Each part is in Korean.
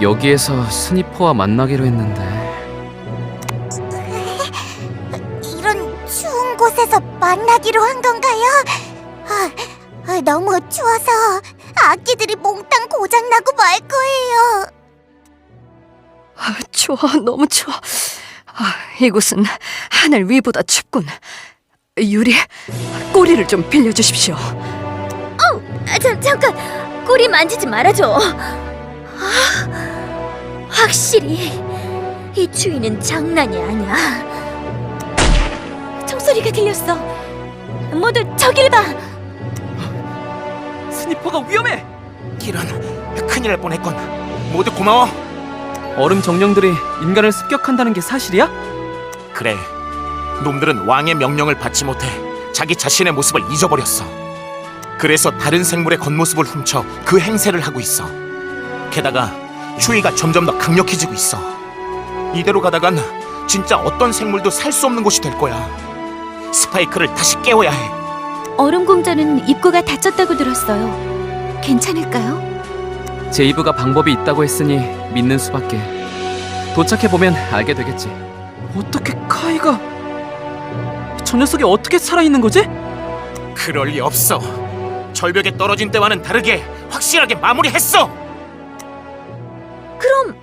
여기에서 스니퍼와 만나기로 했는데 이런 추운 곳에서 만나기로 한 건가요? 아, 아, 너무 추워서 악기들이 몽땅 고장나고 말 거예요. 아, 추워, 너무 추워. 아, 이곳은 하늘 위보다 춥군. 유리, 꼬리를 좀 빌려주십시오. 아, 잠, 잠깐 꼬리 만지지 말아줘. 아, 확실히 이 추위는 장난이 아니야. 총소리가 들렸어. 모두 저길 봐. 스니퍼가 위험해. 이런 큰일 날 뻔했군. 모두 고마워. 얼음 정령들이 인간을 습격한다는 게 사실이야? 그래. 놈들은 왕의 명령을 받지 못해 자기 자신의 모습을 잊어버렸어. 그래서 다른 생물의 겉모습을 훔쳐 그 행세를 하고 있어. 게다가 추위가 점점 더 강력해지고 있어. 이대로 가다간 진짜 어떤 생물도 살 수 없는 곳이 될 거야. 스파이크를 다시 깨워야 해. 얼음 공전은 입구가 닫혔다고 들었어요. 괜찮을까요? 제이브가 방법이 있다고 했으니 믿는 수밖에. 도착해 보면 알게 되겠지. 어떻게 카이가 저 녀석이 어떻게 살아 있는 거지? 그럴 리 없어. 절벽에 떨어진 때와는 다르게 확실하게 마무리했어. 그럼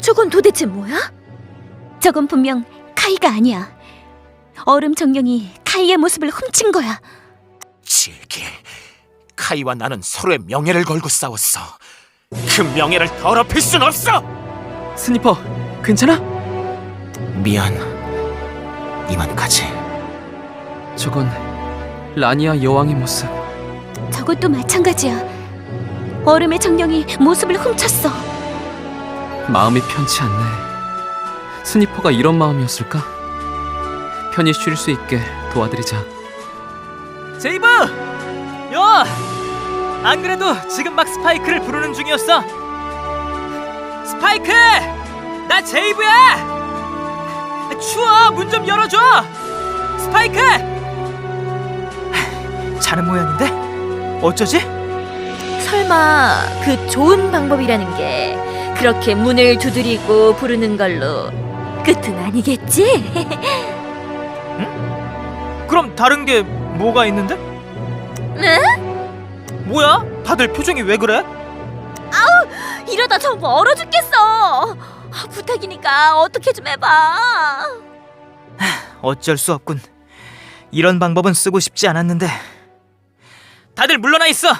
저건 도대체 뭐야? 저건 분명 카이가 아니야. 얼음 정령이 카이의 모습을 훔친 거야. 질게. 카이와 나는 서로의 명예를 걸고 싸웠어. 그 명예를 더럽힐 순 없어. 스니퍼, 괜찮아? 미안. 이만 가지. 저건 라니아 여왕의 모습. 저것도 마찬가지야. 얼음의 정령이 모습을 훔쳤어. 마음이 편치 않네. 스니퍼가 이런 마음이었을까? 편히 쉴 수 있게 도와드리자. 제이브! 야! 안 그래도 지금 막 스파이크를 부르는 중이었어. 스파이크! 나 제이브야! 추워! 문 좀 열어줘! 스파이크! 자는 모양인데? 어쩌지? 설마 그 좋은 방법이라는 게 그렇게 문을 두드리고 부르는 걸로 끝은 아니겠지? 그럼 다른 게 뭐가 있는데? 네? 뭐야? 다들 표정이 왜 그래? 이러다 전부 얼어 죽겠어. 부탁이니까 어떻게 좀 해봐. 어쩔 수 없군. 이런 방법은 쓰고 싶지 않았는데. 다들 물러나 있어. 어,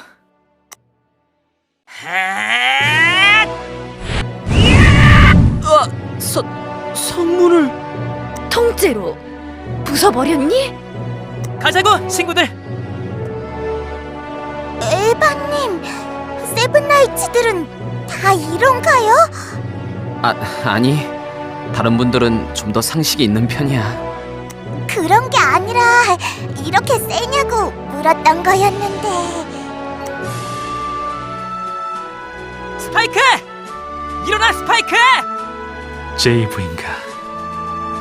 문을 통째로 부숴버렸니? 가자고 친구들. 에바님, 세븐나이츠들은 다 이런가요? 아, 아니. 다른 분들은 좀 더 상식이 있는 편이야. 그런 게 아니라 이렇게 세냐고 물었던 거였는데. 스파이크! 일어나 스파이크! 제이브인가?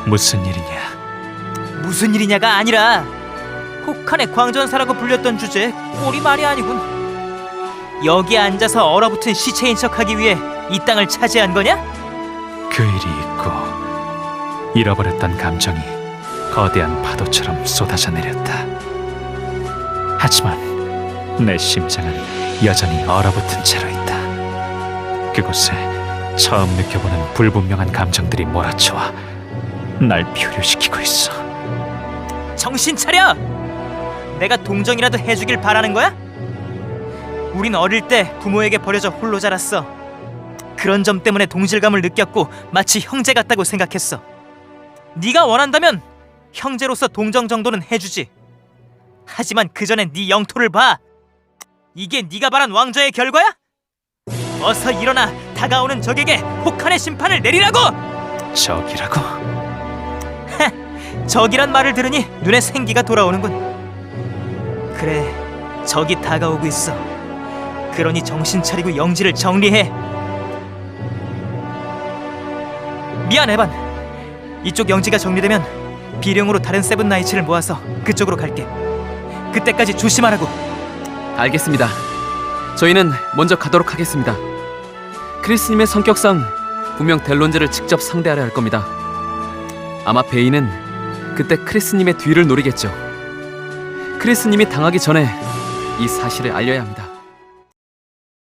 무슨 일이냐? 무슨 일이냐가 아니라 혹한의 광전사라고 불렸던 주제 꼴이 말이 아니군. 여기 앉아서 얼어붙은 시체인 척하기 위해 이 땅을 차지한 거냐? 그 일이 있고 잃어버렸던 감정이 거대한 파도처럼 쏟아져 내렸다. 하지만 내 심장은 여전히 얼어붙은 채로 있다. 그곳에 처음 느껴보는 불분명한 감정들이 몰아쳐와 날 표류시키고 있어. 정신 차려! 내가 동정이라도 해주길 바라는 거야? 우린 어릴 때 부모에게 버려져 홀로 자랐어. 그런 점 때문에 동질감을 느꼈고 마치 형제 같다고 생각했어. 네가 원한다면 형제로서 동정 정도는 해주지. 하지만 그 전에 네 영토를 봐. 이게 네가 바란 왕좌의 결과야? 어서 일어나 다가오는 적에게 혹한의 심판을 내리라고! 적이라고? 적이란 말을 들으니 눈에 생기가 돌아오는군. 그래, 적이 다가오고 있어. 그러니 정신 차리고 영지를 정리해. 미안, 에반. 이쪽 영지가 정리되면 비룡으로 다른 세븐 나이츠를 모아서 그쪽으로 갈게. 그때까지 조심하라고. 알겠습니다. 저희는 먼저 가도록 하겠습니다. 크리스님의 성격상 분명 델론즈를 직접 상대하려 할 겁니다. 아마 베인은 그때 크리스님의 뒤를 노리겠죠. 크리스님이 당하기 전에 이 사실을 알려야 합니다.